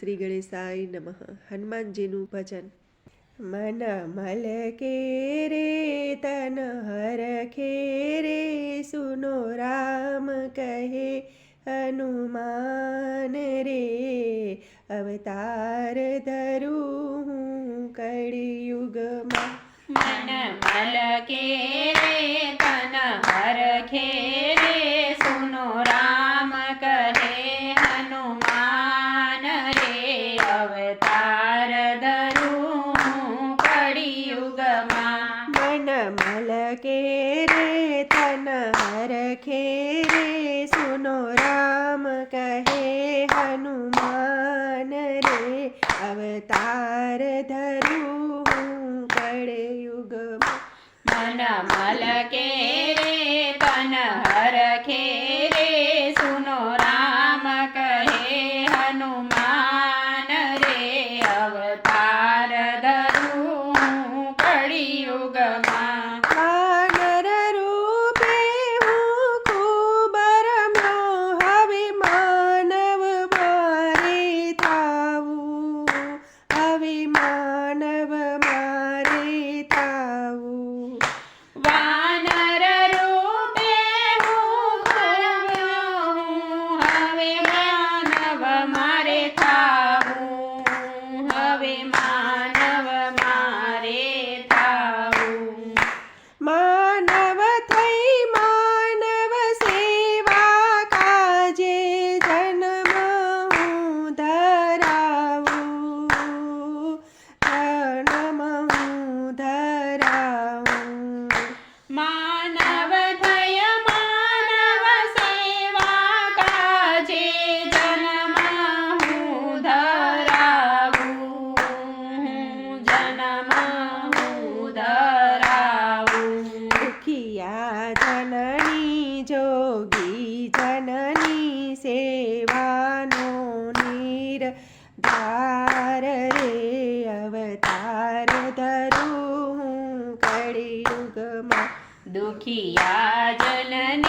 શ્રી ગણેશાય નમઃ. હનુમાનજીનું ભજન. મન મલ કે રે તન હર ખે રે સુનો રામ કહે હનુમાન રે અવતાર ધરું હું કળિયુગમાં. મન મલ કે રે તન હર ખે હરખે રે સુનો રામ કહે હનુમાન રે અવતાર ધર જોગી જનની સેવાનો નીર ધાર રે અવતાર ધરું કળિયુગમાં દુખિયા જનની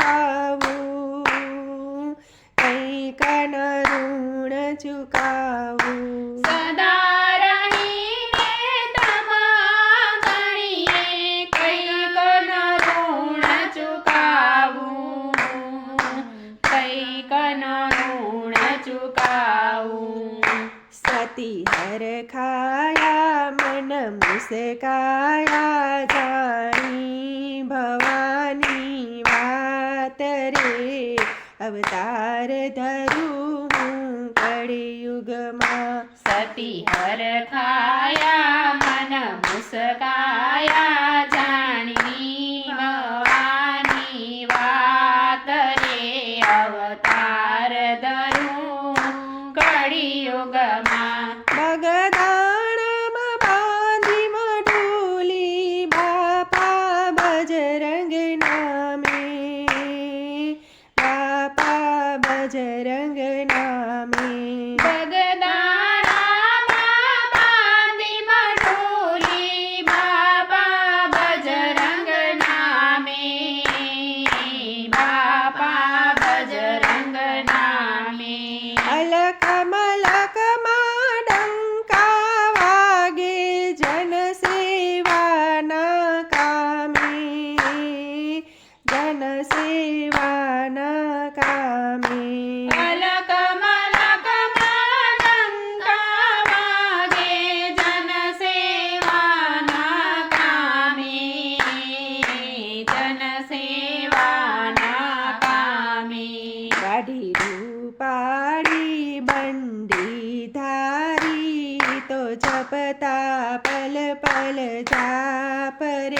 ચુકાવું. કંઈક ઋણ ચુકાવું અવતાર ધરું હું કળિયુગમાં સતી હર ખાયા મન મુસકાયા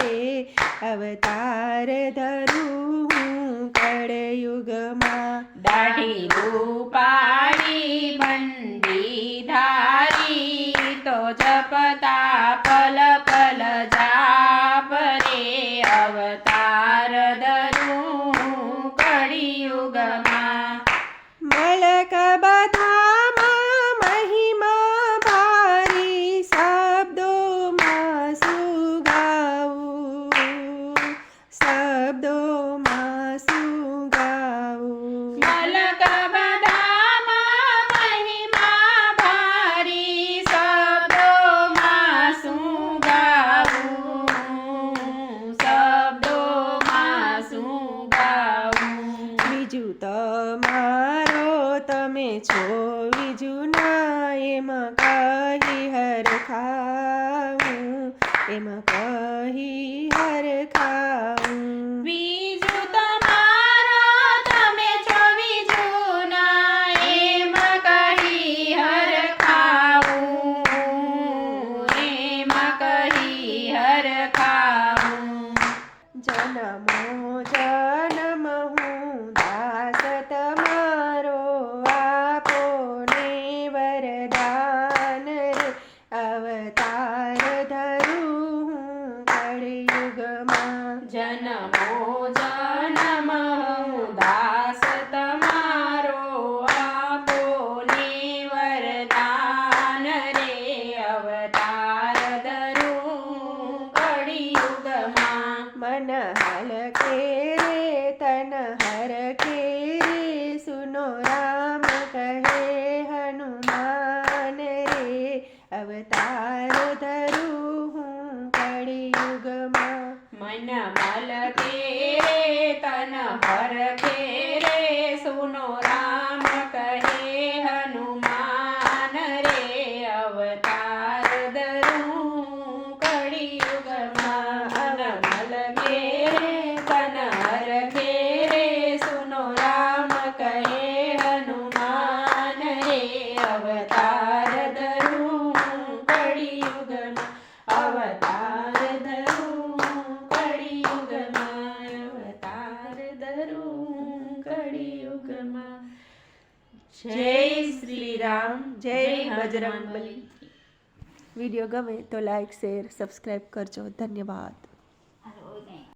રે અવતાર ધરું હું કળયુગમાં. દાઢી રૂપાળી બંડી ધારી તો જપતા પલ શબ્દોમાં શું ગાવું? બીજું તમારો તમે છો બીજું ના એમાં કહી હર ખાવું એમાં કહી હર ખાવું બીજું તમારો તમે છો બીજું ના એમ કહી હર ખાવું એમ કહી હર ખાવું જનમો જનમ હું દાસ તમારો આપો ને વરદાન રે અવતાર ધરું હું કળયુગમાં જનમો જનમ દાસ તમારો આપો ને વરદાન રે અવતાર ધરું કળિયુગમાં. મન હલ કે રે તન હર કે રે સુનો રામ કહે હનુમાન રે અવતાર ધરું હું કળિયુગમાં મન મલ કે રે તન હર કે રે સુનો રામ કહે, હનુમાન રે, અવતાર દરું કળિયુગમાં મન જય શ્રી રામ જય બજરંગબલી. વિડીયો ગમે તો લાઈક શેર સબસ્ક્રાઈબ કરજો ધન્યવાદ